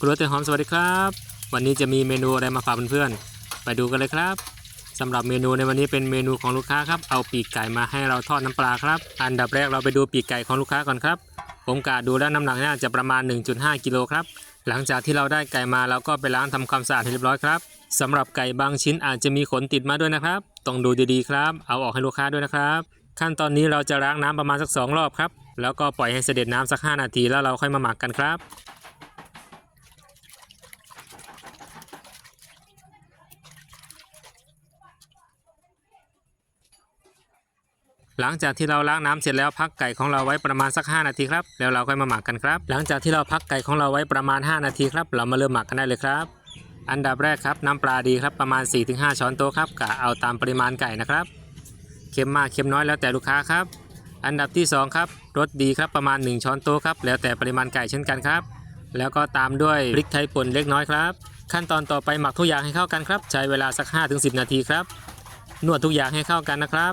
ครัวเตยหอมสวัสดีครับ วันนี้จะมีเมนูอะไรมาฝากเพื่อนๆไปดูกันเลยครับสำหรับเมนูในวันนี้เป็นเมนูของลูกค้าครับเอาปีกไก่มาให้เราทอดน้ำปลาครับ อันดับแรกเราไปดูปีกไก่ของลูกค้าก่อนครับ ผมกะดูแล้วน้ำหนักน่าจะประมาณ 1.5 กิโลครับหลังจากที่เราได้ไก่มาเราก็ไปล้างทำความสะอาดให้เรียบร้อยครับสำหรับไก่บางชิ้นอาจจะมีขนติดมาด้วยนะครับ ต้องดูดีๆครับ เอาออกให้ลูกค้าด้วยนะครับ ขั้นตอนนี้เราจะล้างน้ำประมาณสักสองรอบครับ แล้วก็ปล่อยให้เสด็จน้ำสัก 5 นาทีแล้วเราค่อยมาหมักกันครับ หลังจากที่เราล้างน้ำเสร็จแล้วพักไก่ของเราไว้ประมาณสัก 5 นาทีครับแล้วเราค่อยมาหมักกันครับ หลังจากที่เราพักไก่ของเราไว้ประมาณ 5 นาทีครับเรามาเริ่มหมักกันได้เลยครับ อันดับแรกครับน้ำปลาดีครับประมาณ 4-5 ช้อนโต๊ะครับกะเอาตามปริมาณไก่นะครับเค็มมากเค็มน้อยแล้วแต่ลูกค้าครับ อันดับที่สองครับรสดีครับประมาณ 1 ช้อนโต๊ะครับแล้วแต่ปริมาณไก่เช่นกันครับ แล้วก็ตามด้วยพริกไทยป่นเล็กน้อยครับ ขั้นตอนต่อไปหมักทุกอย่างให้เข้ากันครับ ใช้เวลาสัก 5-10 นาทีครับนวดทุกอย่างให้เข้ากันนะครับ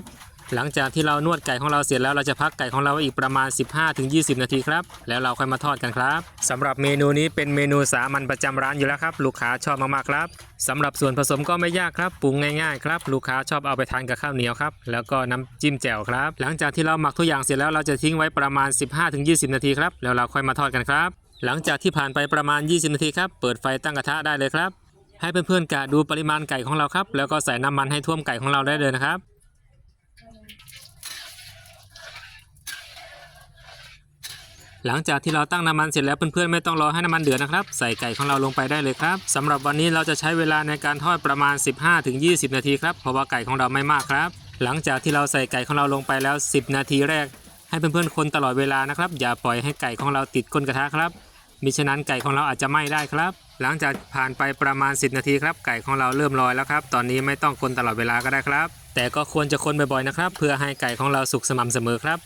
หลังจากที่เรานวดไก่ของเราเสร็จแล้วเราจะพักไก่ของเราอีกประมาณ 15-20 นาทีครับ แล้วเราค่อยมาทอดกันครับสำหรับเมนูนี้เป็นเมนูสามัญประจำร้านอยู่แล้วครับ ลูกค้าชอบมากๆครับสำหรับส่วนผสมก็ไม่ยากครับปรุงง่ายๆครับลูกค้าชอบเอาไปทานกับข้าวเหนียวครับแล้วก็น้ำจิ้มแจ่วครับ หลังจากที่เราหมักทุกอย่างเสร็จแล้วเราจะทิ้งไว้ประมาณ 15-20 นาทีครับแล้วเราค่อยมาทอดกันครับ หลังจากที่ผ่านไปประมาณ 20 นาทีครับเปิดไฟตั้งกระทะได้เลยครับให้เพื่อนๆกะดูปริมาณไก่ของเราครับแล้วก็ใส่น้ำมันให้ท่วมไก่ของเราได้เลยนะครับ หลังจากที่เราตั้งน้ำมันเสร็จแล้วเพื่อนๆไม่ต้องรอให้น้ำมันเดือดนะครับ ใส่ไก่ของเราลงไปได้เลยครับสำหรับวันนี้เราจะใช้เวลาในการทอดประมาณ 15-20 นาทีครับเพราะว่าไก่ของเราไม่มากครับ หลังจากที่เราใส่ไก่ของเราลงไปแล้ว 10 นาทีแรก ให้เพื่อนๆคนตลอดเวลานะครับ อย่าปล่อยให้ไก่ของเราติดก้นกระทะครับมิฉะนั้นไก่ของเราอาจจะไหม้ได้ครับ หลังจากผ่านไปประมาณ 10 นาทีครับ ไก่ของเราเริ่มลอยแล้วครับ ตอนนี้ไม่ต้องคนตลอดเวลาก็ได้ครับ แต่ก็ควรจะคนบ่อยๆนะครับ เพื่อให้ไก่ของเราสุกสม่ำเสมอครับ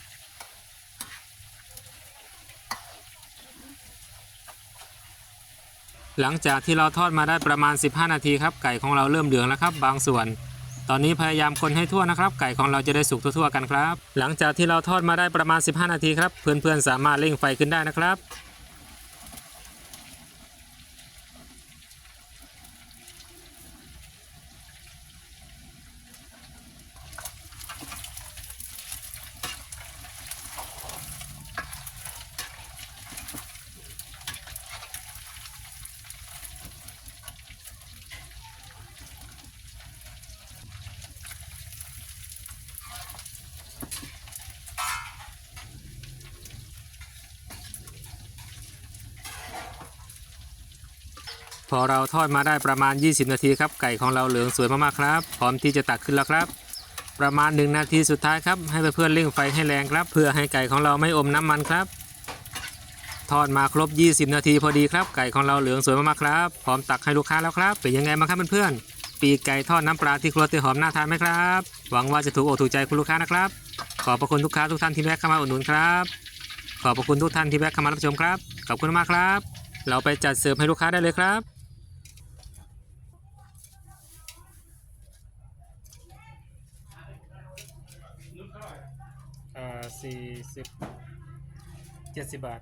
หลังจากที่เราทอดมาได้ประมาณ 15 นาทีครับไก่ของเราเริ่มเหลืองแล้วครับ บางส่วน ตอนนี้พยายามคนให้ทั่วนะครับ ไก่ของเราจะได้สุกทั่วๆกันครับ หลังจากที่เราทอดมาได้ประมาณ 15 นาทีครับเพื่อนๆสามารถเร่งไฟขึ้นได้นะครับ พอเราทอดมาได้ประมาณ 20 นาทีครับ ไก่ของเราเหลืองสวยมากๆครับ พร้อมที่จะตักขึ้นแล้วครับ ประมาณ 1 นาทีสุดท้ายครับ ให้เพื่อนๆเร่งไฟให้แรงครับ เพื่อให้ไก่ของเราไม่อมน้ำมันครับ ทอดมาครบ 20 นาทีพอดีครับ ไก่ของเราเหลืองสวยมากๆครับ พร้อมตักให้ลูกค้าแล้วครับ เป็นยังไงบ้างครับเพื่อนๆ ปีกไก่ทอดน้ำปลาที่ครัวเตยหอมน่าทานไหมครับ หวังว่าจะถูกอกถูกใจคุณลูกค้านะครับ ขอบพระคุณลูกค้าทุกท่านที่แวะเข้ามาอุดหนุนครับ ขอบพระคุณทุกท่านที่แวะเข้ามารับชมครับ ขอบคุณมากครับ เราไปจัดเสิร์ฟให้ลูกค้าได้เลยครับ อ่า สี่สิบเจ็ดสิบบาท